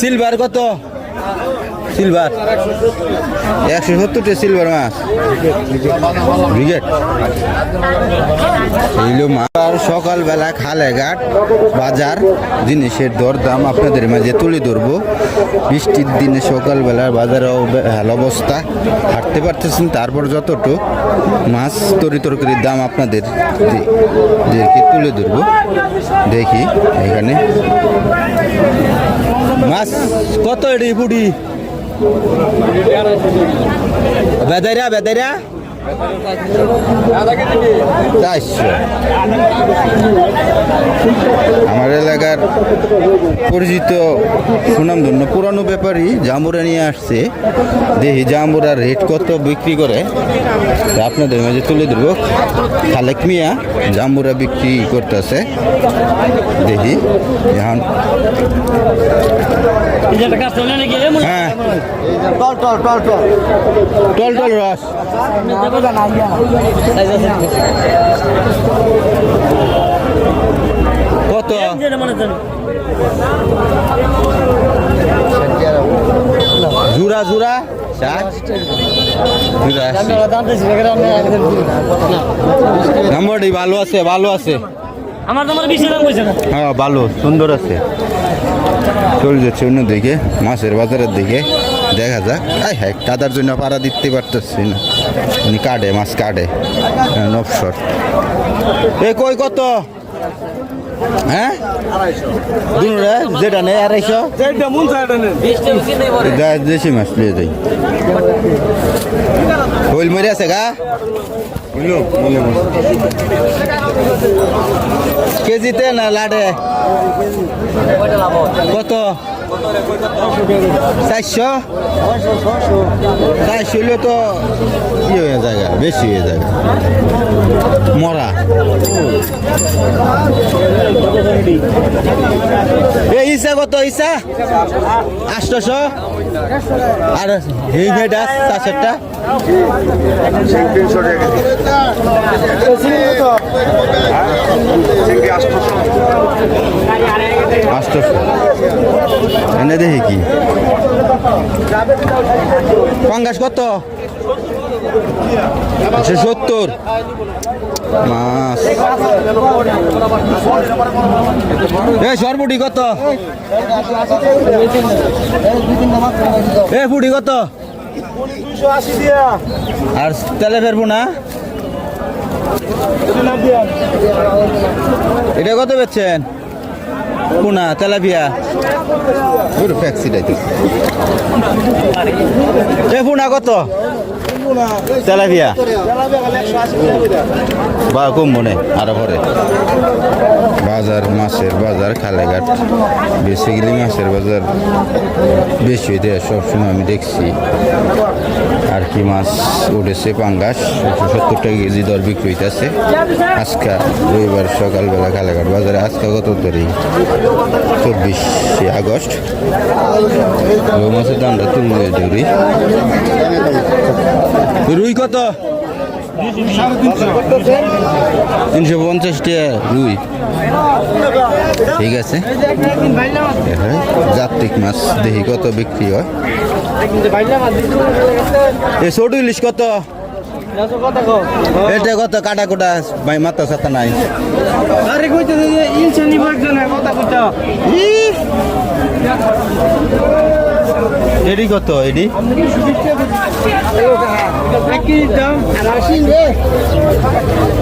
Silver কত? Silver. একশো সত্তরটা সিলভার মাছ। ব্রিগেড। এইলো মাছ। সকালবেলা খালে ঘাট, বাজার, জিনিসের দর দাম আপনাদের মাঝে তুলে ধরবো। বৃষ্টির দিনে সকালবেলার বাজারেও বেহাল অবস্থা। হাঁটতে পারতেছেন তারপর যতটুকু। মাছ তরি তরকারির দাম আপনাদের দে- দেরকে তুলে ধরবো। দেখি এখানে। মাছ কত এটি পুটি? বেদাইরা বেদাইরা চারশো আমার এলাকার পরিচিত সুনামধন্য পুরানো ব্যাপারী জাম্বুরা নিয়ে আসছে। দেখি জাম্বুরার রেট কত বিক্রি করে। আপনাদের মাঝে তুলে দেবো খালেক মিয়া জাম্বুরা বিক্রি করতেছে। দেখি এখন হ্যাঁ। টল টল টল টল। টল টল রস। কত? জুরা জুরা। নম্বরটি ভালো আছে ভালো আছে। আমার তোমার বেশি দাম কইছে না। হ্যাঁ ভালো সুন্দর আছে। চলে যাচ্ছে অন্যদিকে মাছের বাজারের দিকে। দেখা যাক। আই হ্যাঁ দাদার জন্য পাড়া দিতে পারতেছি না। উনি কাটে মাছ কাটে। হ্যাঁ, নবসর এ কই কত? হ্যাঁ? দুনুরে যেটা নেই আড়াইশো? দেশি মাছ লিয়ে যাই। হইল মরে আছে গা? বুঝলো কেজিতে না লাডে? কত? চারশো? চারশো হলে তো ই হয়ে জায়গা বেশি হয়ে জায়গা মরা। ইসা কত ইসা? আটশোশো আর ভেটা চারশোটা আটশোশো এনে দেখি কি। পাঙ্গাস কত? একশো সত্তর। মাছ সরপুটি কত? এ ফুটি কত? আর তেলে ফেরবো না? এটা কত বেচছেন? পুনা তেলাপিয়া? এ পুনা কত? তেলাপিয়া? বা কম মনে আরও পরে। বাজার মাছের বাজার খালেঘাট। বেসিক্যালি মাছের বাজার বেশি হইতে সবসময় আমি দেখছি। কি মাছ উঠেছে? পাঙ্গাস, একশো সত্তর টাকা কেজি দর বিক্রি হইতেছে। আজকে রবিবার সকালবেলা কালাঘাট বাজারে, আজকে কত তারিখ? চব্বিশে আগস্ট। রৌ মাছের দামটা তুললে ধরি রুই কত? তিনশো পঞ্চাশ টাকা রুই। ঠিক আছে। জাতিক মাছ, দেখি কত বিক্রি হয়। এ ছোট ইলিশ কত? এটা কত? কাটা কোটা? ভাই মাথা সাথা নাই। আরে কইতে কথা কইতা এডি কত? এডি?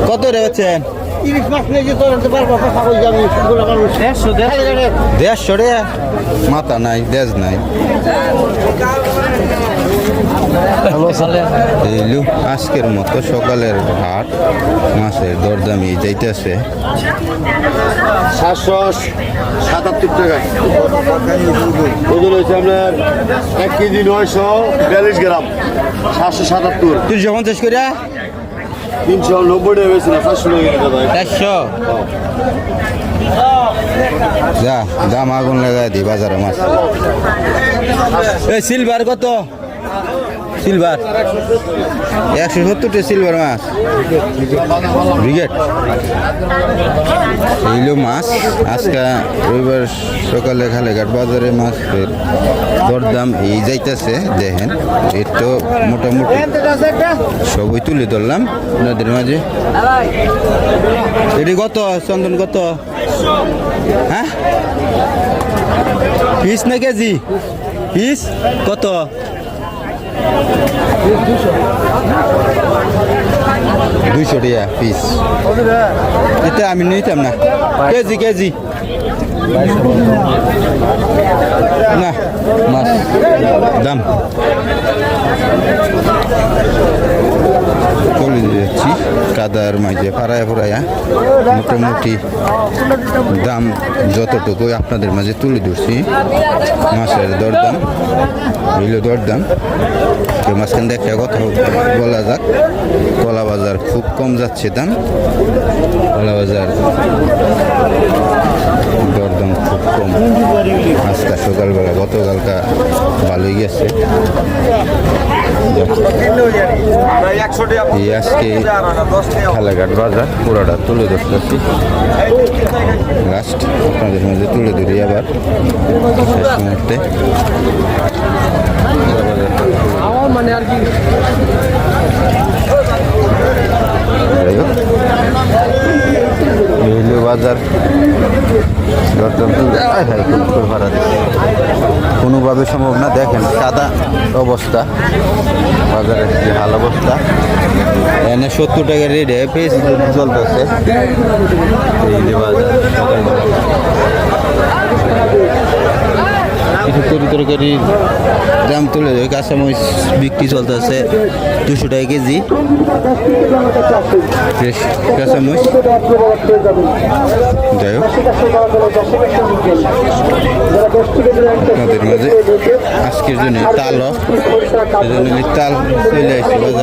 কত রে হচ্ছেন ইলিশ মাছ নিয়ে যে তোর পারব কথা কই যাবি সুন্দর মানুষ। দেড়শো রে। মাথা নাই দেশ নাই। এইলু আজকের মতো সকালের হাট মাছের দরদামি যাইতেছে। সাতশো সাতাত্তর টাকা। ওজন হয়েছে আপনার এক কেজি নয়শো বিয়াল্লিশ গ্রাম সাতশো সাতাত্তর। তিনশো পঞ্চাশ করিয়া তিনশো নব্বই টাকা হয়েছে না সাতশো টাকা দাদা। চারশো যা দাম আগুন লাগাই দি বাজারে মাছ। এই সিলভার কত? সিলভার। একশো সত্তরটা সিলভার মাছ। ব্রিগেড। এইলো মাছ। আজকে রবিবার সকালে খালেঘাট বাজারে মাছের দরদাম এই যাইতেছে, দেখেন। এর তো মোটামুটি সবই তুলে ধরলাম আপনাদের মাঝে। এটি কত? চন্দন কত? হ্যাঁ? পিস না কেজি? পিস? কত? দুইশো টাকা পিস এটা আমি নিতাম না। K G K G. না মাছ। দাম। চলে যাচ্ছি কাদার মাঝে ফারায় ফুরাইয়া মোটামুটি দাম যতটুকু আপনাদের মাঝে তুলে ধরছি, মাছের দরদাম হইল দরদাম তো মাঝখান দেখে কথা বলা যাক, কলা বাজার খুব কম যাচ্ছে দাম, কলা বাজার দরদাম খুব কম। আজকে সকালবেলা গতকালকা ভালোই গেছে। এই আজকে খালাঘাট বাজার পুরোটা তুলে ধরতেছি লাস্ট আপনাদের মধ্যে তুলে ধরি আবার শেষ মুহূর্তে বাজার দরদাম হায়, ভাড়া দিচ্ছে। কোনোভাবে সম্ভব না। দেখেন, সাদা অবস্থা, বাজারের যে হাল অবস্থা। এনে সত্তর টাকা রেটে পেয়েছি চলতেছে। এই যে বাজার। কিছু তরি তরকারির দাম তুলে দেয় কাঁচামরিচ বিক্রি চলতেছে দুশো টাকা কেজি। ফ্রেশ কাঁচামরিচ। যাই হোক। আপনাদের মাঝে আজকের জন্য তাল সেজন্য তাল চলে আসছে বাজার।